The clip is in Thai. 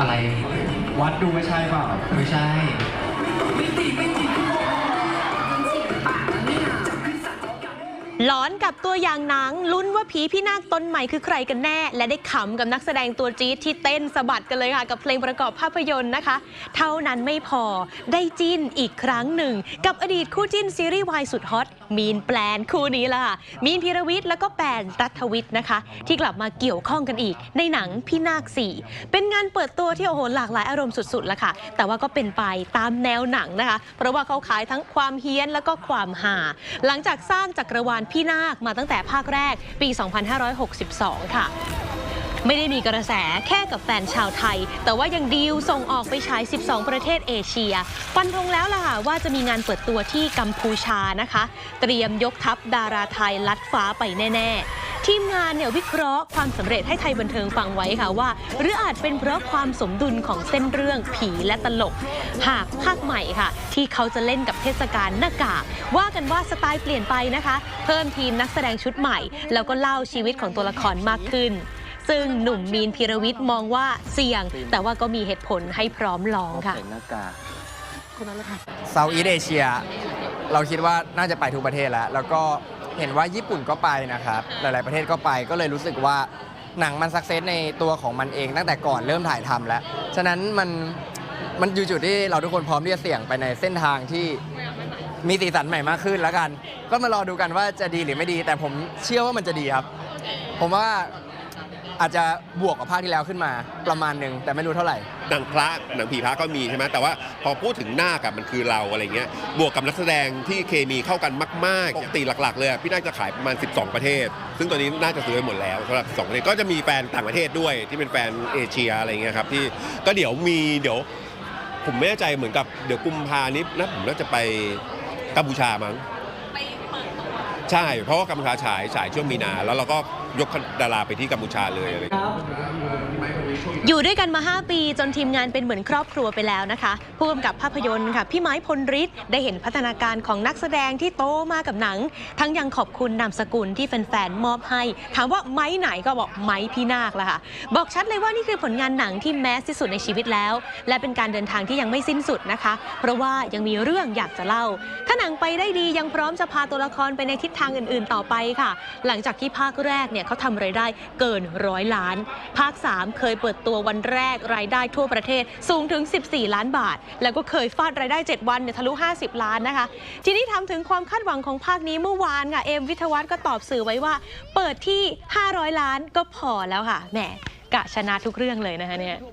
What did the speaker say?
อะไร วัดดูไม่ใช่เปล่าไม่ใช่ หลอนกับตัวอย่างหนังลุ้นว่าผีพี่นาคตนใหม่คือใครกันแน่ และได้ขำกับนักแสดงตัวจี๊ดที่เต้นสะบัดกันเลยค่ะ กับเพลงประกอบภาพยนตร์นะคะ เท่านั้นไม่พอได้จิ้นอีกครั้งหนึ่ง กับอดีตคู่จิ้นซีรีส์วายสุดฮอตมีนแปลนคู่นี้ล่ะมีนพีรวิทย์แล้วก็แปนรัฐวิทย์นะคะ ที่กลับมาเกี่ยวข้องกันอีก ในหนังพี่นาคสี่เป็นงานเปิดตัวที่โอ้โหหลากหลายอารมณ์สุดๆละค่ะ แต่ว่าก็เป็นไปตามแนวหนังนะคะ เพราะว่าเขาขายทั้งความเฮี้ยนแล้วก็ความหาหลังจากสร้างจักรวาลพี่นาคมาตั้งแต่ภาคแรกปี 2562 ค่ะ ไม่ได้มีกระแสแค่กับแฟนชาวไทย แต่ว่ายังดีลส่งออกไปฉาย 12 ประเทศเอเชีย ฟันธงแล้วล่ะค่ะว่าจะมีงานเปิดตัวที่กัมพูชานะคะ เตรียมยกทัพดาราไทยลัดฟ้าไปแน่ ๆ ทีมงานเนี่ยวิเคราะห์ความสำเร็จให้ไทยบันเทิงฟังไว้ค่ะว่า หรืออาจเป็นเพราะความสมดุลของเส้นเรื่องผีและตลก หากภาคใหม่ค่ะ ที่เขาจะเล่นกับเทศกาลหน้ากาก ว่ากันว่าสไตล์เปลี่ยนไปนะคะ เพิ่มทีมนักแสดงชุดใหม่ แล้วก็เล่าชีวิตของตัวละครมากขึ้น ซึ่งหนุ่มมีนพีรวิทย์มองว่าเสี่ยง แต่ว่าก็มีเหตุผลให้พร้อมลองค่ะหน้ากากเซาท์อีเอเชีย เราคิดว่าน่าจะไปทุกประเทศแล้ว แล้วก็ เห็นว่าญี่ปุ่นก็ไปนะครับ หลาย ๆ ประเทศก็ไปก็เลยรู้สึกว่าหนังมันสักเซสในตัวของมันเองตั้งแต่ก่อนเริ่มถ่ายทำแล้ว ฉะนั้นมันมันอยู่จุดที่เราทุกคนพร้อมที่จะเสี่ยงไปในเส้นทางที่มีสีสันใหม่มากขึ้นแล้วกัน ก็มารอดูกันว่าจะดีหรือไม่ดี แต่ผมเชื่อว่ามันจะดีครับ ผมว่า อาจจะบวกกับภาคที่แล้วขึ้นมาประมาณหนึ่งแต่ไม่รู้เท่าไหร่ หนังพระหนังผีพระก็มีใช่ไหมแต่ว่าพอพูดถึงหน้ากับมันคือเราอะไรเงี้ยบวกกับนักแสดงที่เคมีเข้ากันมากๆปกติหลัก ๆ เลยอะพี่น่าจะขายประมาณ 12 ประเทศ ซึ่งตอนนี้น่าจะซื้อไปหมดแล้วสำหรับ12ประเทศก็จะมีแฟนต่างประเทศด้วยที่เป็นแฟนเอเชียอะไรเงี้ยครับที่ก็เดี๋ยวมีเดี๋ยว ผมไม่แน่ใจเหมือนกับเดี๋ยวกุมภานี้นะผมน่าจะไปกัมพูชามั้ง ใช่ เพราะว่ากัมพูชาฉายฉายช่วงมีนา แล้วเราก็ยกดาราไปที่กัมพูชาเลยอะไรอยู่ด้วยกันมา 5 ปีจนทีมงานเป็นเหมือนครอบครัวไปแล้วนะคะผู้กำกับภาพยนตร์ค่ะ พี่ไม้พลฤทธิ์ได้เห็นพัฒนาการของนักแสดงที่โตมากับหนัง ทั้งยังขอบคุณนามสกุลที่แฟนๆมอบให้ ถามว่าไม้ไหนก็บอกไม้พี่นาคละค่ะ บอกชัดเลยว่านี่คือผลงานหนังที่แมสที่สุดในชีวิตแล้ว และเป็นการเดินทางที่ยังไม่สิ้นสุดนะคะ เพราะว่ายังมีเรื่องอยากจะเล่า ถ้าหนังไปได้ดียังพร้อมจะพาตัวละครไปในทิศทางอื่นๆต่อไปค่ะ หลังจากที่ภาคแรกเนี่ยเขาทำรายได้เกินร้อยล้าน ภาค 3 เคยเปิดตัววันแรกรายได้ทั่วประเทศสูงถึง 14 ล้านบาท แล้วก็เคยฟาดรายได้ 7 วันเนี่ยทะลุ 50 ล้านนะคะ ทีนี้ทำถึงความคาดหวังของภาคนี้เมื่อวานค่ะเอมวิทยวัฒน์ก็ตอบสื่อไว้ว่า เปิดที่ 500 ล้านก็พอแล้วค่ะแหมกะชนะทุกเรื่องเลยนะคะเนี่ย